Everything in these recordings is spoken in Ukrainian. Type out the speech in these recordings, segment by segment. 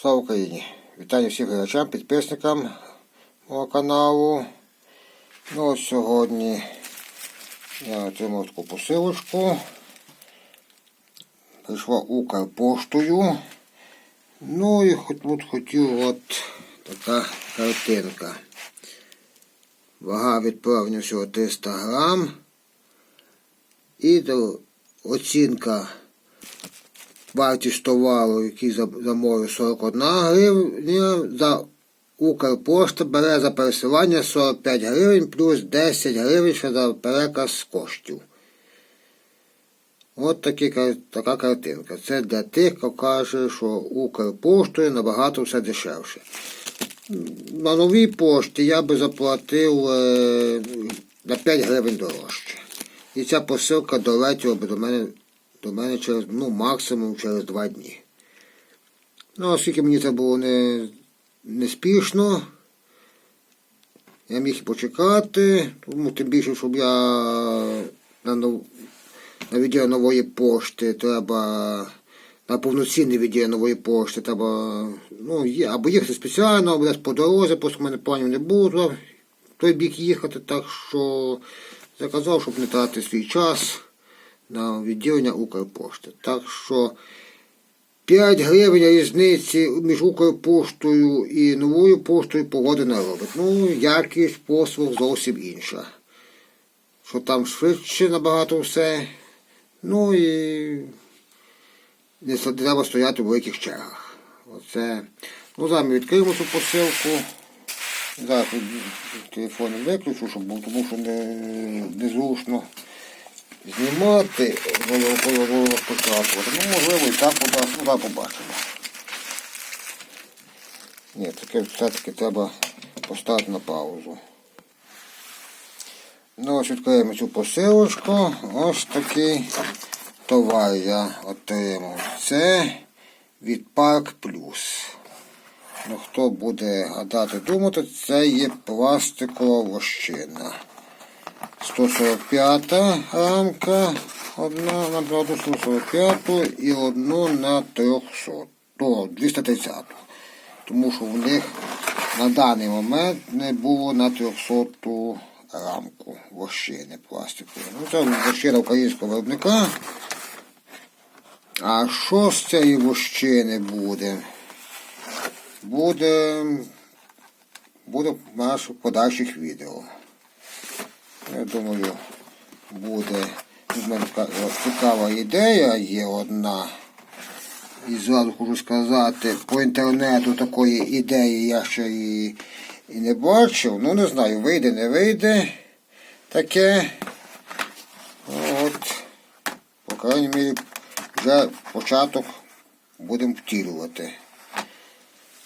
Слава Україні! Вітаю всіх глядачам, підписникам мого каналу. Ну ось сьогодні я отримав таку посилочку. Прийшла Укрпоштою. Ну і хоч тут хотів от така картинка. Вага відправлення всього 300 грам. І оцінка вартість товару, який за- замовив 41 гривня, за Укрпошта бере за пересилання 45 гривень плюс 10 гривень ще за переказ коштів. От такі, така картинка. Це для тих, хто каже, що Укрпоштою набагато все дешевше. На новій пошті я би заплатив е, на 5 гривень дорожче. І ця посилка долетіла би до мене до мене через, ну, максимум через два дні. Ну, оскільки мені це було не, не спішно, я міг почекати, тому тим більше, щоб я на, нов... на відділ нової пошти треба. На повноцінне відділ нової пошти треба ну, є, або їхати спеціально, або десь по дорозі, просто в мене планів не було той бік їхати, так що заказав, щоб не тратити свій час на відділення Укрпошти. Так що 5 гривень різниці між Укрпоштою і новою поштою погоди не робить. Ну, якість послуг зовсім інша. Що там швидше набагато все. Ну і не треба стояти в великих чергах. Оце. Ну, зараз ми відкриємо цю посилку. Зараз телефон виключу, щоб тому що не, незручно знімати, голову показувати. Ну, можливо, і так подасть, ну, так побачимо. Ні, таке все-таки треба поставити на паузу. Ну, ось відкриємо цю посилочку. Ось такий товар я отримав. Це від Парк Плюс. Ну, хто буде гадати думати, це є пластикова вощина. 145 рамка, одна на 145 і одну на 300, то 230. Тому що в них на даний момент не було на 300 рамку вощини пластикової. Ну, це вощина українського виробника. А що з цієї вощини буде? Буде, буде в наших подальших відео. Я думаю, буде в мене цікава ідея є одна. І зразу хочу сказати, по інтернету такої ідеї я ще і, і не бачив. Ну не знаю, вийде, не вийде таке. От, по крайній мірі, вже початок будемо втілювати.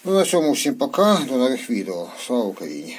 Ну на цьому всім пока, до нових відео. Слава Україні!